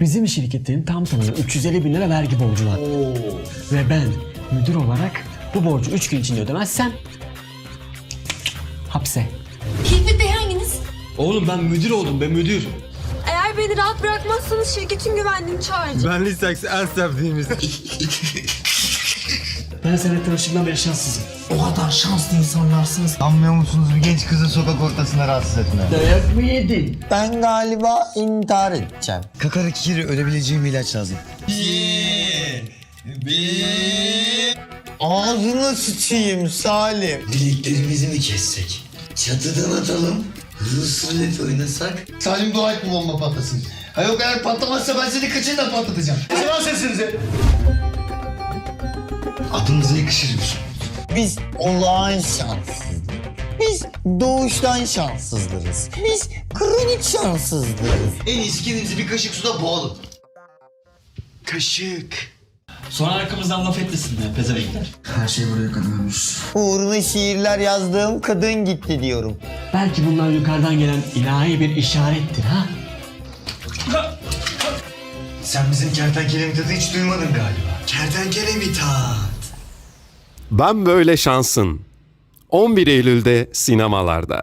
bizim şirketin tam tamına 350 bin lira vergi borcu var. Ve ben müdür olarak bu borcu 3 gün içinde ödemezsem hapse. Hikmet Bey hanginiz? Oğlum ben müdür oldum be müdür. Eğer beni rahat bırakmazsanız şirketin güvenliğini çağıracağım. Ben Lisaks en sevdiğimiz. Ben seninle tanıştığımdan beri şanssızım. O kadar şanslı insanlarsınız. Anlıyor musunuz bir genç kızı sokak ortasında rahatsız etme. Dayak mı yedin? Ben galiba intihar edeceğim. Kakarak kiri ölebileceğim bir ilaç lazım. Ağzına sıçayım Salim. Bileklerimizi mi kessek? Çatıdan atalım. Rus rulet oynasak. Salim dua et bu bomba patlasın. Ha yok eğer patlamazsa ben seni kıçından patlatacağım. Sıra sesinizi. Adımıza yakışır bir şey. Biz olağan şanssızız. Biz doğuştan şanssızlarız. Biz kronik şanssızlarız. En iyisi kendimizi bir kaşık suda boğalım. Kaşık. Sonra arkamızdan laf etmesinler pezevenkler. Her şey buraya kadarmış. Uğruna şiirler yazdığım kadın gitti diyorum. Belki bunlar yukarıdan gelen ilahi bir işarettir ha? Sen bizim kertenkele tadı hiç duymadın galiba. Kertenkele mi tat? Ben Böyle Şansın. 11 Eylül'de sinemalarda.